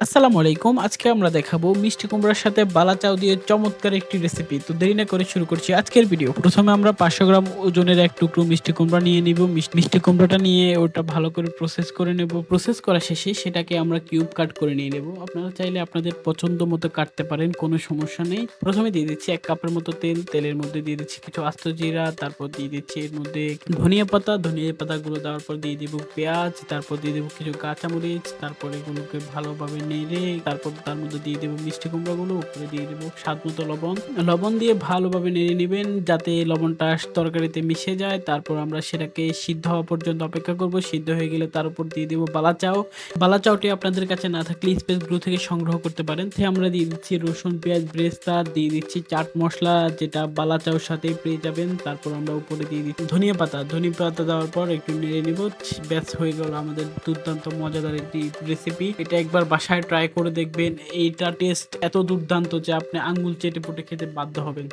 আসসালামু আলাইকুম। আজকে আমরা দেখাবো মিষ্টি কুমড়ার সাথে বালা চাউ দিয়ে চমৎকার একটি রেসিপি তো দেরি না করে শুরু করছি আজকের ভিডিও প্রথমে আমরা পাঁচশো গ্রাম ওজনের এক টুকরো মিষ্টি কুমড়া নিয়ে নিব। মিষ্টি- কুমড়াটা নিয়ে ওটা ভালো করে প্রসেস করে নেব। প্রসেস করা শেষে সেটাকে আমরা কিউব কাট করে নিয়ে নেব। আপনারা চাইলে আপনাদের পছন্দ মতো কাটতে পারেন, কোনো সমস্যা নেই। প্রথমে দিয়ে দিচ্ছি এক কাপের মতো তেল। তেলের মধ্যে দিয়ে দিচ্ছি কিছু আস্ত জিরা, তারপর দিয়ে দিচ্ছি এর মধ্যে ধনিয়া পাতা। ধনিয়া পাতাগুলো দেওয়ার পর দিয়ে দিব পেঁয়াজ, তারপর দিয়ে দেবো কিছু কাঁচামরিচ, তারপর এগুলোকে ভালোভাবে নেড়ে তারপর তার মধ্যে দিয়ে দেবো মিষ্টি কুমড়াগুলো, উপরে দিয়ে দেবো স্বাদ মতো লবণ। লবণ দিয়ে ভালোভাবে নেড়ে নেবেন যাতে লবণটা তরকারিতে মিশে যায়। তারপর আমরা সেটাকে সিদ্ধ হওয়া পর্যন্ত অপেক্ষা করব। সিদ্ধ হয়ে গেলে তার উপর দিয়ে দেবো বালা চাও বালা চাউটি আপনাদের কাছে না থাকলে স্পেস গ্রু থেকে সংগ্রহ করতে পারেন। সে আমরা দিয়ে দিচ্ছি রসুন, পেঁয়াজ, ব্রেস্তা, দিয়ে দিচ্ছি চাট মশলা, যেটা বালা চাউর সাথে পেয়ে যাবেন। তারপর আমরা উপরে দিয়ে দিচ্ছি ধনিয়া পাতা। ধনিয়া পাতা দেওয়ার পর একটু নেড়ে নিব। ব্যাস, হয়ে গেল আমাদের দুর্দান্ত মজাদার একটি রেসিপি এটা একবার ট্রাই করে দেখবেন। এইটা টেস্ট এত দুর্দান্ত যে আপনি আঙ্গুল চেটে পুটে খেতে বাধ্য হবেন।